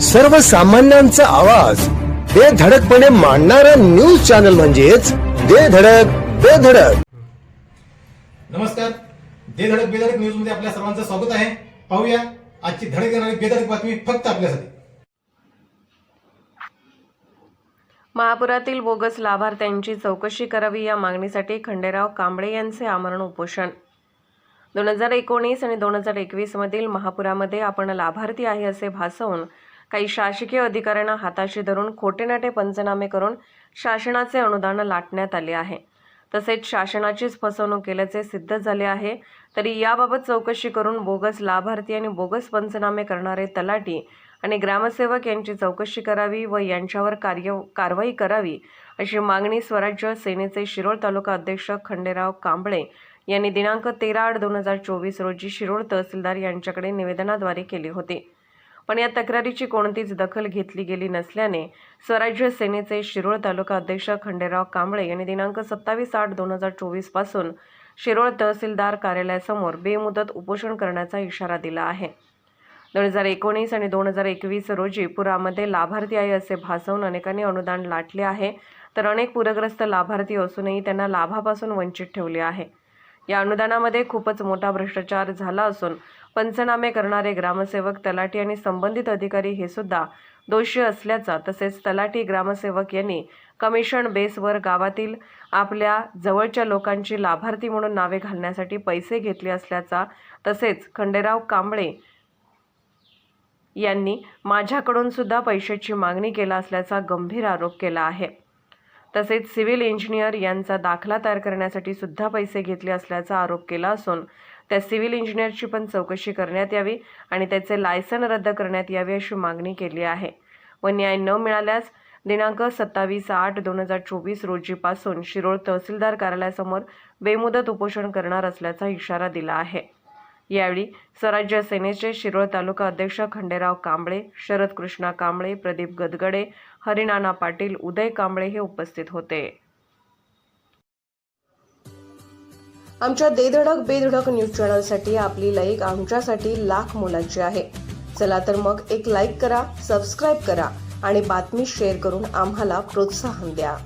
सर्वसामान्यांचा आवाज. बेधडकपणे मांडणारा न्यूज चॅनल म्हणजेच बेधडक बेधडक नमस्कार. दे धडक बेधडक न्यूजमध्ये आपल्या सर्वांचं स्वागत आहे. पाहूया आजची धडक येणारी बेधडक बातमी फक्त आपल्यासाठी. महापुरातील बोगस लाभार्थ्यांची चौकशी करावी या मागणीसाठी खंडेराव कांबळे यांचे आमरण उपोषण. दोन हजार एकोणीस आणि दोन हजार एकवीसमधील महापुरामध्ये आपण लाभार्थी आहे असे भासवून काही शासकीय अधिकाऱ्यांना हाताशी धरून खोटेनाटे पंचनामे करून शासनाचे अनुदान लाटण्यात आले आहे. तसेच शासनाचीच फसवणूक केल्याचे सिद्ध झाले आहे. तरी याबाबत चौकशी करून बोगस लाभार्थी आणि बोगस पंचनामे करणारे तलाटी आणि ग्रामसेवक यांची चौकशी करावी व यांच्यावर कार्य कारवाई करावी अशी मागणी स्वराज्य सेनेचे शिरोळ तालुका अध्यक्ष खंडेराव कांबळे यांनी दिनांक तेरा आठ दोन हजार चोवीस रोजी शिरोळ तहसीलदार यांच्याकडे निवेदनाद्वारे केली होती. पण या तक्रारीची कोणतीच दखल घेतली गेली नसल्याने स्वराज्य सेनेचे शिरोळ तालुका अध्यक्ष खंडेराव कांबळे यांनी दिनांक सत्तावीस आठ दोन हजार चोवीसपासून शिरोळ तहसीलदार कार्यालयासमोर बेमुदत उपोषण करण्याचा इशारा दिला आहे. दोन हजार एकोणीस आणि दोन हजार एकवीस रोजी पुरामध्ये लाभार्थी आहे असे भासवून अनेकांनी अनुदान लाटले आहे. तर अनेक पूरग्रस्त लाभार्थी असूनही त्यांना लाभापासून वंचित ठेवले आहे. या अनुदानामध्ये खूपच मोठा भ्रष्टाचार झाला असून पंचनामे करणारे ग्रामसेवक तलाठी आणि संबंधित अधिकारी हे सुद्धा दोषी असल्याचा तसेच तलाठी ग्रामसेवक यांनी कमिशन बेसवर गावातील आपल्या जवळच्या लोकांची लाभार्थी म्हणून नावे घालण्यासाठी पैसे घेतले असल्याचा तसेच खंडेराव कांबळे यांनी माझ्याकडून सुद्धा पैशाची मागणी केला असल्याचा गंभीर आरोप केला आहे. तसेच सिव्हिल इंजिनियर यांचा दाखला तयार करण्यासाठी सुद्धा पैसे घेतले असल्याचा आरोप केला असून त्या सिव्हिल इंजिनियरची पण चौकशी करण्यात यावी आणि त्याचे लायसन रद्द करण्यात यावे अशी मागणी केली आहे. व न्याय न मिळाल्यास दिनांक सत्तावीस आठ दोन हजार चोवीस रोजीपासून शिरोळ तहसीलदार कार्यालयासमोर बेमुदत उपोषण करणार असल्याचा इशारा दिला आहे. यावेळी स्वराज्य सेनेचे शिरोळ तालुका अध्यक्ष खंडेराव कांबळे शरद कृष्णा कांबळे प्रदीप गदगडे हरिनाना पाटील उदय कांबळे हे उपस्थित होते. आमच्या देधडक बेधडक न्यूज चॅनलसाठी आपली लाईक आमच्यासाठी लाख मोलाची आहे. चला तर मग एक लाईक करा सबस्क्राईब करा आणि बातमी शेअर करून आम्हाला प्रोत्साहन द्या.